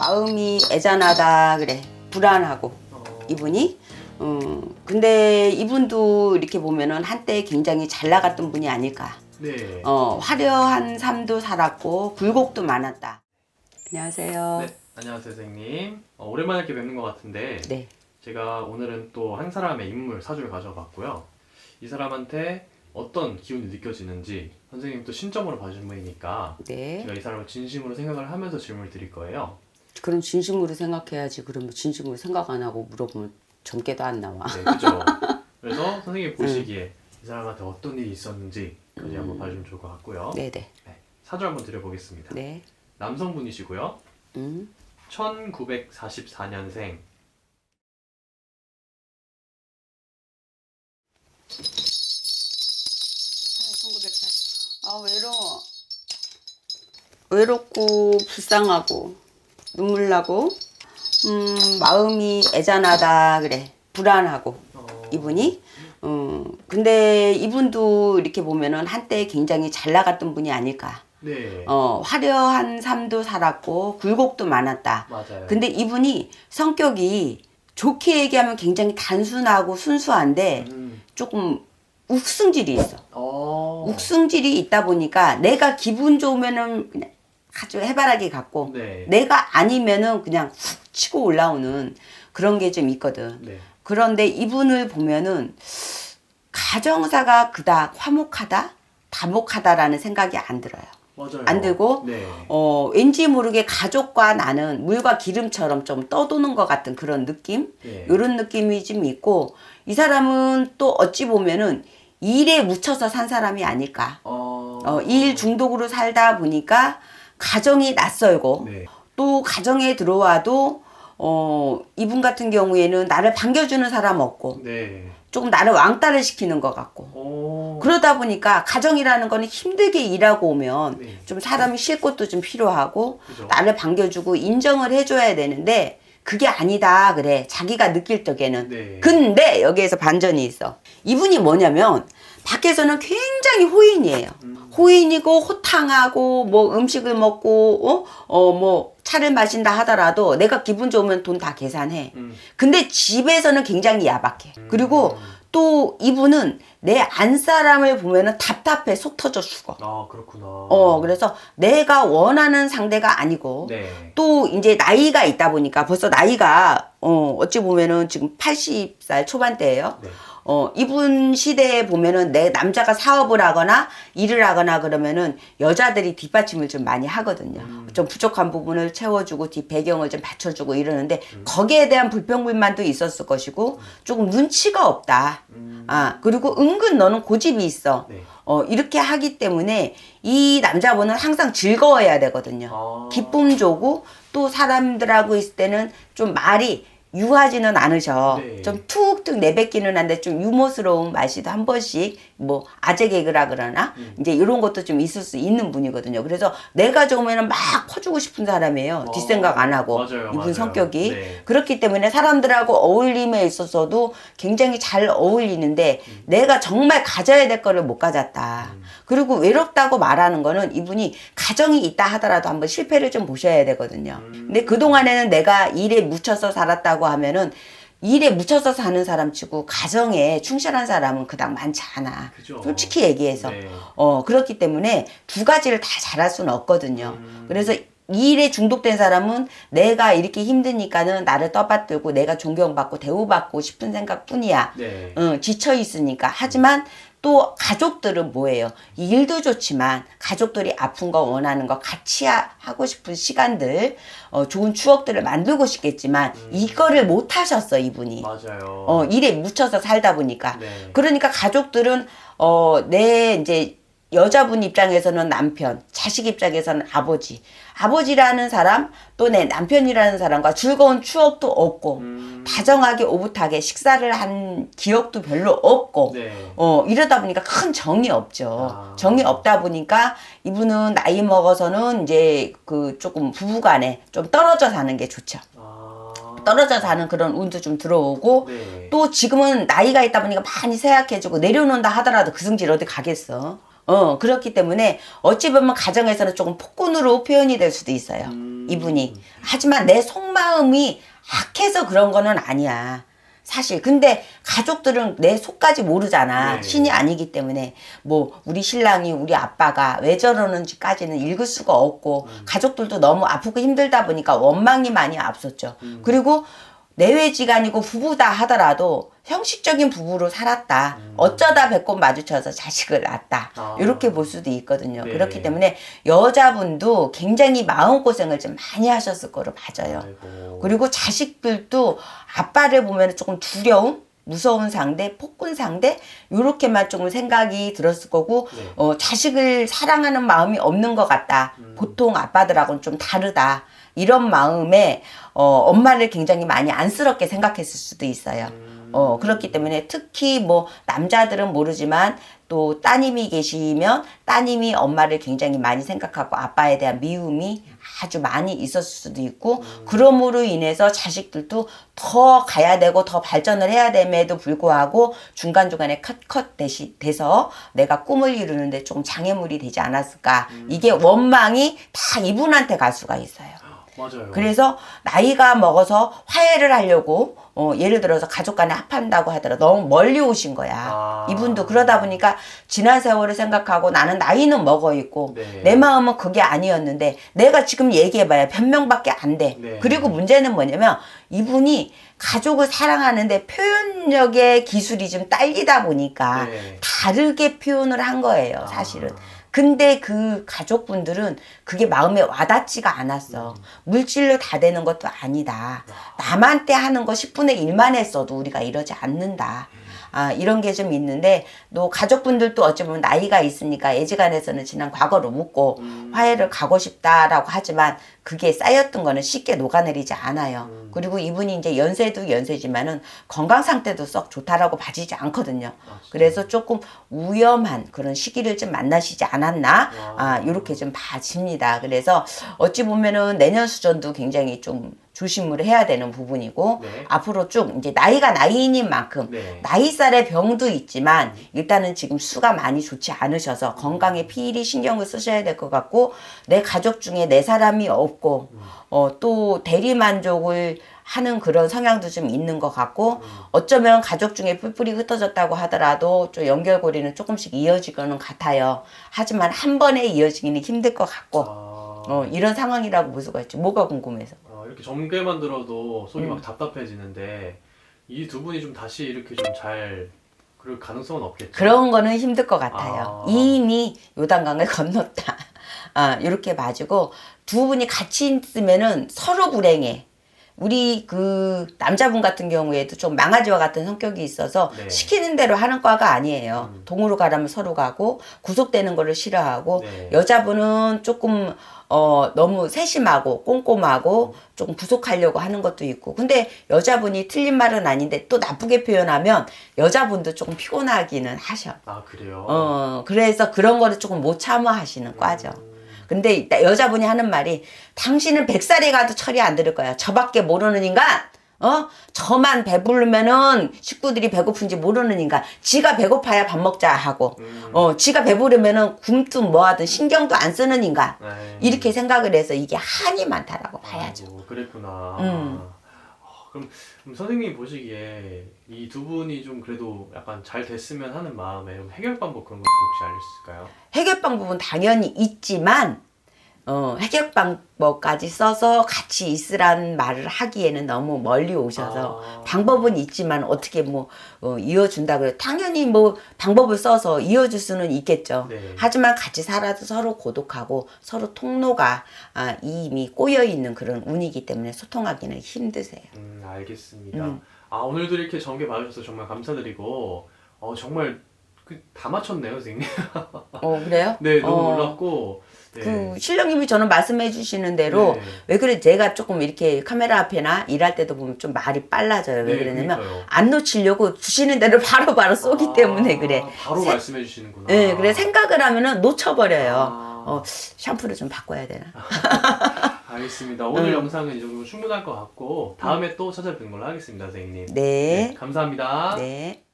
마음이 애잔하다 그래 불안하고 어, 이분이 음 근데 이분도 이렇게 보면은 한때 굉장히 잘 나갔던 분이 아닐까 네. 어 화려한 삶도 살았고 굴곡도 많았다 안녕하세요 네. 안녕하세요, 선생님. 어, 오랜만에 이렇게 뵙는 것 같은데 네 제가 오늘은 또 한 사람의 인물 사주를 가져봤고요. 이 사람한테 어떤 기운이 느껴지는지 선생님 또 신점으로 봐주신 분이니까 네. 제가 이 사람을 진심으로 생각을 하면서 질문을 드릴 거예요. 그럼 진심으로 생각해야지 그러면 진심으로 생각 안 하고 물어보면 전개도 안 나와 네, 그죠? 그래서 선생님이 보시기에 이 사람한테 어떤 일이 있었는지 까지 한번 봐주면 좋을 것 같고요. 네네 네, 사주 한번 드려보겠습니다. 네 남성분이시고요. 음. 1944년생 아 외로워 외롭고 불쌍하고 눈물 나고 음 마음이 애잔하다 그래. 불안하고 어, 이분이. 음 근데 이분도 이렇게 보면은 한때 굉장히 잘 나갔던 분이 아닐까. 네, 어 화려한 삶도 살았고 굴곡도 많았다. 맞아요. 근데 이분이 성격이 좋게 얘기하면 굉장히 단순하고 순수한데 음, 조금 욱승질이 있어. 어, 욱승질이 있다 보니까 내가 기분 좋으면은 그냥 아주 해바라기 같고 네, 내가 아니면은 그냥 훅 치고 올라오는 그런 게 좀 있거든. 네, 그런데 이분을 보면은 가정사가 그닥 화목하다, 다목하다라는 생각이 안 들어요. 맞아요. 안 들고 네, 어 왠지 모르게 가족과 나는 물과 기름처럼 좀 떠도는 것 같은 그런 느낌, 네. 이런 느낌이 좀 있고 이 사람은 또 어찌 보면은 일에 묻혀서 산 사람이 아닐까. 어, 어, 일 중독으로 살다 보니까 가정이 낯설고 네, 또 가정에 들어와도 어, 이분 같은 경우에는 나를 반겨주는 사람 없고 네, 조금 나를 왕따를 시키는 것 같고. 어, 그러다 보니까 가정이라는 거는 힘들게 일하고 오면 네. 좀 사람이 쉴 곳도 좀 필요하고 그죠. 나를 반겨주고 인정을 해줘야 되는데 그게 아니다 그래. 자기가 느낄 적에는. 네. 근데 여기에서 반전이 있어. 이분이 뭐냐면 밖에서는 굉장히 호인이에요. 음. 호인이고 호탕하고 뭐 음식을 먹고 어? 뭐 차를 마신다 하더라도 내가 기분 좋으면 돈 다 계산해. 음, 근데 집에서는 굉장히 야박해. 그리고 또 이분은 내 안사람을 보면은 답답해. 속 터져 죽어. 아 그렇구나. 어 그래서 내가 원하는 상대가 아니고 네, 또 이제 나이가 있다 보니까 벌써 나이가 어 어찌 보면은 지금 80살 초반대예요. 네, 어 이분 시대에 보면은 내 남자가 사업을 하거나 일을 하거나 그러면은 여자들이 뒷받침을 좀 많이 하거든요. 좀 부족한 부분을 채워주고 뒷 배경을 좀 받쳐주고 이러는데 거기에 대한 불평불만도 있었을 것이고 조금 눈치가 없다. 음, 아 그리고 은근 너는 고집이 있어. 네, 어 이렇게 하기 때문에 이 남자분은 항상 즐거워야 되거든요. 아. 기쁨 조고 또 사람들하고 있을 때는 좀 말이 유하지는 않으셔. 네. 좀 툭툭 내뱉기는 한데 좀 유머스러운 맛이도 한 번씩 뭐 아재 개그라 그러나 음. 이제 이런 것도 좀 있을 수 있는 분이거든요. 그래서 내가 좋으면 막 퍼주고 싶은 사람이에요. 어, 뒷생각 안 하고 맞아요, 이분 맞아요. 성격이 네. 그렇기 때문에 사람들하고 어울림에 있어서도 굉장히 잘 어울리는데 음. 내가 정말 가져야 될 거를 못 가졌다. 그리고 외롭다고 말하는 거는 이분이 가정이 있다 하더라도 한번 실패를 좀 보셔야 되거든요. 음. 근데 그동안에는 내가 일에 묻혀서 살았다고 하면은 일에 묻혀서 사는 사람 치고 가정에 충실한 사람은 그닥 많지 않아. 그죠. 솔직히 얘기해서. 네. 어, 그렇기 때문에 두 가지를 다 잘할 수는 없거든요. 음. 그래서 이 일에 중독된 사람은 내가 이렇게 힘드니까는 나를 떠받들고 내가 존경받고 대우받고 싶은 생각 뿐이야. 네. 응, 지쳐 있으니까. 하지만 또 가족들은 뭐예요? 일도 좋지만 가족들이 아픈 거 원하는 거 같이 하- 하고 싶은 시간들, 어, 좋은 추억들을 만들고 싶겠지만 이거를 못 하셨어, 이분이. 맞아요. 어, 일에 묻혀서 살다 보니까. 네. 그러니까 가족들은 어, 내 이제 여자분 입장에서는 남편, 자식 입장에서는 아버지. 아버지라는 사람, 또 내 남편이라는 사람과 즐거운 추억도 없고, 음, 다정하게 오붓하게 식사를 한 기억도 별로 없고, 네. 어, 이러다 보니까 큰 정이 없죠. 아. 정이 없다 보니까 이분은 나이 먹어서는 이제 그 조금 부부간에 좀 떨어져 사는 게 좋죠. 아, 떨어져 사는 그런 운도 좀 들어오고, 네. 또 지금은 나이가 있다 보니까 많이 쇠약해지고 내려놓는다 하더라도 그 성질 어디 가겠어. 어, 그렇기 때문에 어찌 보면 가정에서는 조금 폭군으로 표현이 될 수도 있어요. 음, 음. 이분이. 하지만 내 속마음이 악해서 그런 거는 아니야. 사실 근데 가족들은 내 속까지 모르잖아 네. 신이 아니기 때문에 뭐 우리 신랑이 우리 아빠가 왜 저러는지까지는 읽을 수가 없고 가족들도 너무 아프고 힘들다 보니까 원망이 많이 앞섰죠 그리고 내외지간이고 부부다 하더라도 형식적인 부부로 살았다 어쩌다 배꼽 마주쳐서 자식을 낳았다 아. 이렇게 볼 수도 있거든요 네. 그렇기 때문에 여자분도 굉장히 마음고생을 좀 많이 하셨을 거로 봐져요 아이고. 그리고 자식들도 아빠를 보면 조금 두려움, 무서운 상대, 폭군 상대 요렇게만 조금 생각이 들었을 거고 네. 어, 자식을 사랑하는 마음이 없는 것 같다. 음. 보통 아빠들하고는 좀 다르다. 이런 마음에 어, 엄마를 굉장히 많이 안쓰럽게 생각했을 수도 있어요. 음. 어, 그렇기 때문에 특히 뭐 남자들은 모르지만 또 따님이 계시면 따님이 엄마를 굉장히 많이 생각하고 아빠에 대한 미움이 아주 많이 있었을 수도 있고 그럼으로 인해서 자식들도 더 가야 되고 더 발전을 해야 됨에도 불구하고 중간중간에 컷컷 대시, 돼서 내가 꿈을 이루는데 좀 장애물이 되지 않았을까 이게 원망이 다 이분한테 갈 수가 있어요. 맞아요. 그래서 나이가 먹어서 화해를 하려고 어, 예를 들어서 가족 간에 합한다고 하더라도 너무 멀리 오신 거야. 아. 이분도 그러다 보니까 지난 세월을 생각하고 나는 나이는 먹어 있고 네. 내 마음은 그게 아니었는데 내가 지금 얘기해봐야 변명밖에 안 돼. 네. 그리고 문제는 뭐냐면 이분이 가족을 사랑하는데 표현력의 기술이 좀 딸리다 보니까 네. 다르게 표현을 한 거예요, 아. 사실은. 근데 그 가족분들은 그게 마음에 와닿지가 않았어. 물질로 다 되는 것도 아니다. 남한테 하는 거 10분의 1만 했어도 우리가 이러지 않는다. 아, 이런 게 좀 있는데, 또 가족분들도 어찌 보면 나이가 있으니까 애지간해서는 지난 과거로 묻고 화해를 가고 싶다라고 하지만 그게 쌓였던 거는 쉽게 녹아내리지 않아요. 그리고 이분이 이제 연세도 연세지만은 건강 상태도 썩 좋다라고 봐지지 않거든요. 그래서 조금 위험한 그런 시기를 좀 만나시지 않았나? 아, 이렇게 좀 봐집니다. 그래서 어찌 보면은 내년 수전도 굉장히 좀 조심을 해야 되는 부분이고 네. 앞으로 쭉 이제 나이가 나이인 만큼 네. 나이살의 병도 있지만 일단은 지금 수가 많이 좋지 않으셔서 건강에 필히 신경을 쓰셔야 될 것 같고 내 가족 중에 내 사람이 없고 어, 또 대리 만족을 하는 그런 성향도 좀 있는 것 같고 어쩌면 가족 중에 뿔뿔이 흩어졌다고 하더라도 좀 연결고리는 조금씩 이어지고는 같아요. 하지만 한 번에 이어지기는 힘들 것 같고 아, 어, 이런 상황이라고 볼 수가 있죠. 뭐가 궁금해서. 어, 이렇게 정계만 들어도 속이 음. 막 답답해지는데 이 두 분이 좀 다시 이렇게 좀 잘 그럴 가능성은 없겠죠. 그런 거는 힘들 것 같아요. 아. 이미 요단강을 건넜다. 아, 이렇게 봐주고 두 분이 같이 있으면은 서로 불행해. 우리 그 남자분 같은 경우에도 좀 망아지와 같은 성격이 있어서 네. 시키는 대로 하는 과가 아니에요. 음. 동으로 가라면 서로 가고 구속되는 거를 싫어하고 네. 여자분은 조금 어 너무 세심하고 꼼꼼하고 조금 구속하려고 하는 것도 있고 근데 여자분이 틀린 말은 아닌데 또 나쁘게 표현하면 여자분도 조금 피곤하기는 하셔. 아 그래요. 어 그래서 그런 거를 조금 못 참아 하시는 과죠. 근데 이따 여자분이 하는 말이 당신은 백살이 가도 처리 안 들을 거야. 저밖에 모르는 인간. 어? 저만 배부르면은 식구들이 배고픈지 모르는 인간. 지가 배고파야 밥 먹자 하고. 음. 어, 지가 배부르면은 굶든 뭐 하든 신경도 안 쓰는 인간. 네. 이렇게 생각을 해서 이게 한이 많다라고 봐야죠. 아이고, 그랬구나. 음. 어, 그럼, 그럼 선생님이 보시기에 이 두 분이 좀 그래도 약간 잘 됐으면 하는 마음에 좀 해결 방법 그런 것도 혹시 알려주실까요? 해결 방법은 당연히 있지만 어, 해결 방법까지 써서 같이 있으라는 말을 하기에는 너무 멀리 오셔서 아. 방법은 있지만 어떻게 뭐 어, 이어준다 그래 당연히 뭐 방법을 써서 이어줄 수는 있겠죠. 네. 하지만 같이 살아도 서로 고독하고 서로 통로가 아, 이미 꼬여 있는 그런 운이기 때문에 소통하기는 힘드세요. 음, 알겠습니다. 음. 아, 오늘도 이렇게 전개 봐주셔서 정말 감사드리고, 어, 정말 그, 다 맞췄네요, 선생님. 어 그래요? 네, 너무 어. 놀랍고. 네. 그 실령님이 저는 말씀해 주시는 대로 네. 왜 그래 제가 조금 이렇게 카메라 앞에나 일할 때도 보면 좀 말이 빨라져요. 왜 네, 그러냐면 그러니까요. 안 놓치려고 주시는 대로 바로바로 쏘기 아, 때문에 그래. 바로 세- 말씀해 주시는구나. 네, 그래 생각을 하면은 놓쳐버려요. 아. 어, 샴푸를 좀 바꿔야 되나? 알겠습니다. 오늘 음. 영상은 이 정도면 충분할 것 같고 다음에 또 찾아뵙는 걸로 하겠습니다, 선생님. 네. 감사합니다. 네.